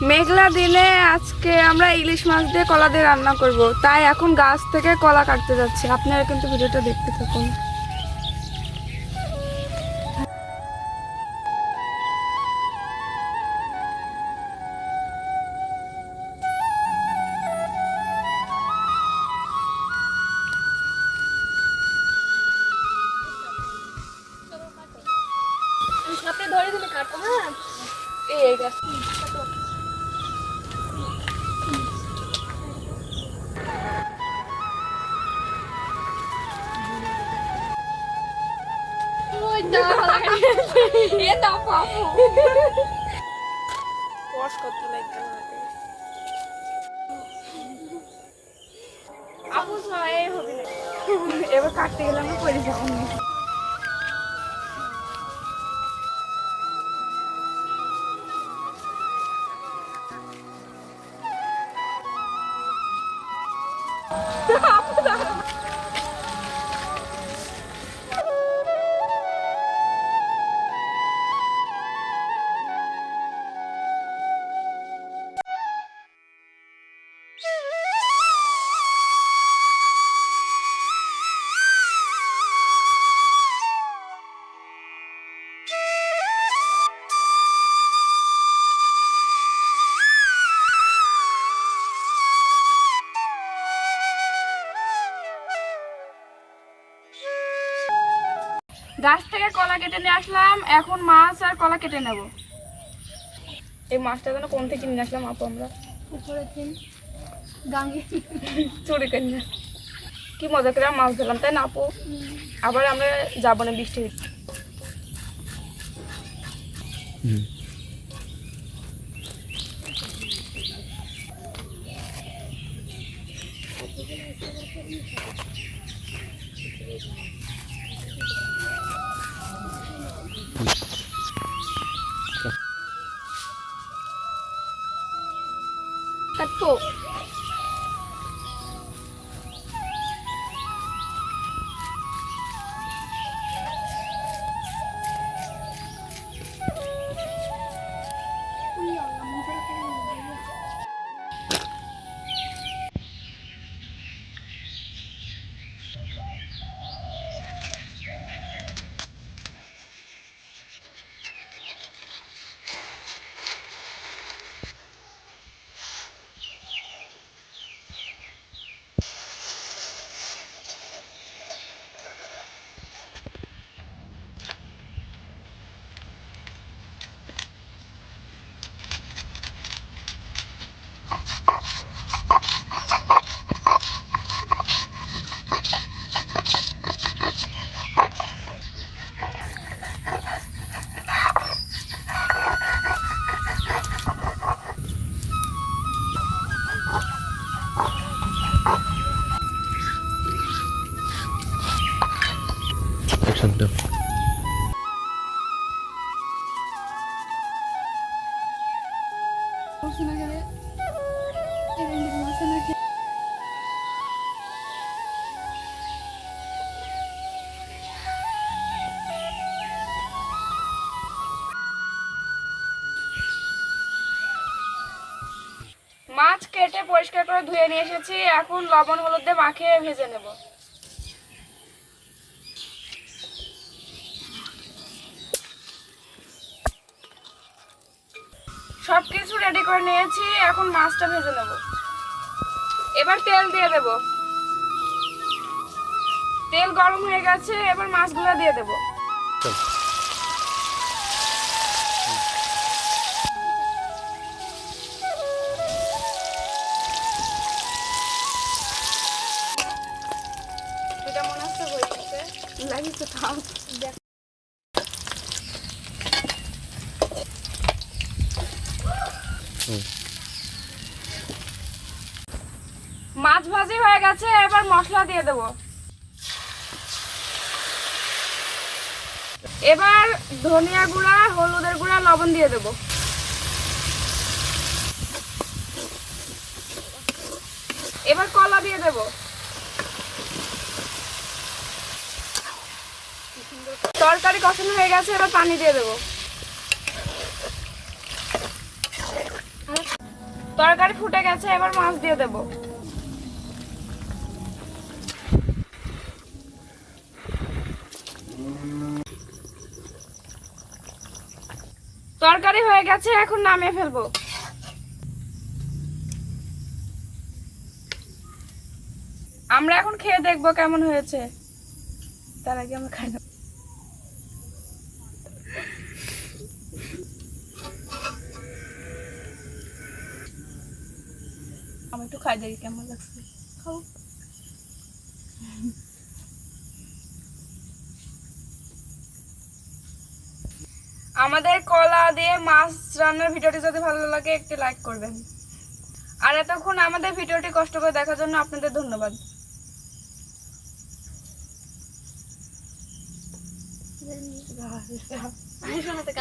মেঘলা দিনে আজকে আমরা ইলিশ মাছ দিয়ে কলা দিয়ে রান্না করব তাই এখন গাছ থেকে কলা কাটতে যাচ্ছি আপনারা কিন্তু ভিডিওটা দেখতে থাকুন ধরে ধরে কাটো হ্যাঁ এই গাছ পাবো ওয়াশ করতে লাগবে আমাকে আপু সবাই হবে না এবার কাটতে গেলে আমি পড়ে যাব গাছ থেকে কলা কেটে নিয়ে আসলাম, এখন মাছ আর কলা কেটে নেব। এই মাছটা যেন কোন থেকে নিয়ে আসলাম আপু আমরা? চুরি করে কি মজা করে মাছ ধরলাম, তাই না আপু? আবার আমরা যাব না বৃষ্টি কাটবো মাছ কেটে পরিষ্কার করে ধুয়ে নিয়ে এসেছি। এখন লবণ হলুদ দিয়ে মাখিয়ে ভেজে নেব। সব কিছু রেডি করে নিয়েছি এখন মাছটা ভেজে নেব। এবার তেল দিয়ে দেব। তেল গরম হয়ে গেছে এবার মাছগুলো দিয়ে দেব। লাগিয়েছে থাম। মাছ ভাজি হয়ে গেছে, এবার মশলা দিয়ে দেব। এবার ধনিয়া গুঁড়া, হলুদের গুঁড়া, লবণ দিয়ে দেব। এবার কলা দিয়ে দেব। তরকারি কষানো হয়ে গেছে, এবার পানি দিয়ে দেবো। তরকারি ফুটে গেছে, এবার মাছ দিয়ে দেব। তরকারি হয়ে গেছে, এখন নামিয়ে ফেলব। আমরা এখন খেয়ে দেখব কেমন হয়েছে। তার আগে আমরা খাই আমি একটু খাই দেখি কেমন লাগছে। আমাদের কলা দিয়ে মাছ রান্নার ভিডিওটি যদি ভালো লাগে, একটি লাইক করবেন। আর এতক্ষণ আমাদের ভিডিওটি কষ্ট করে দেখার জন্য আপনাদের ধন্যবাদ।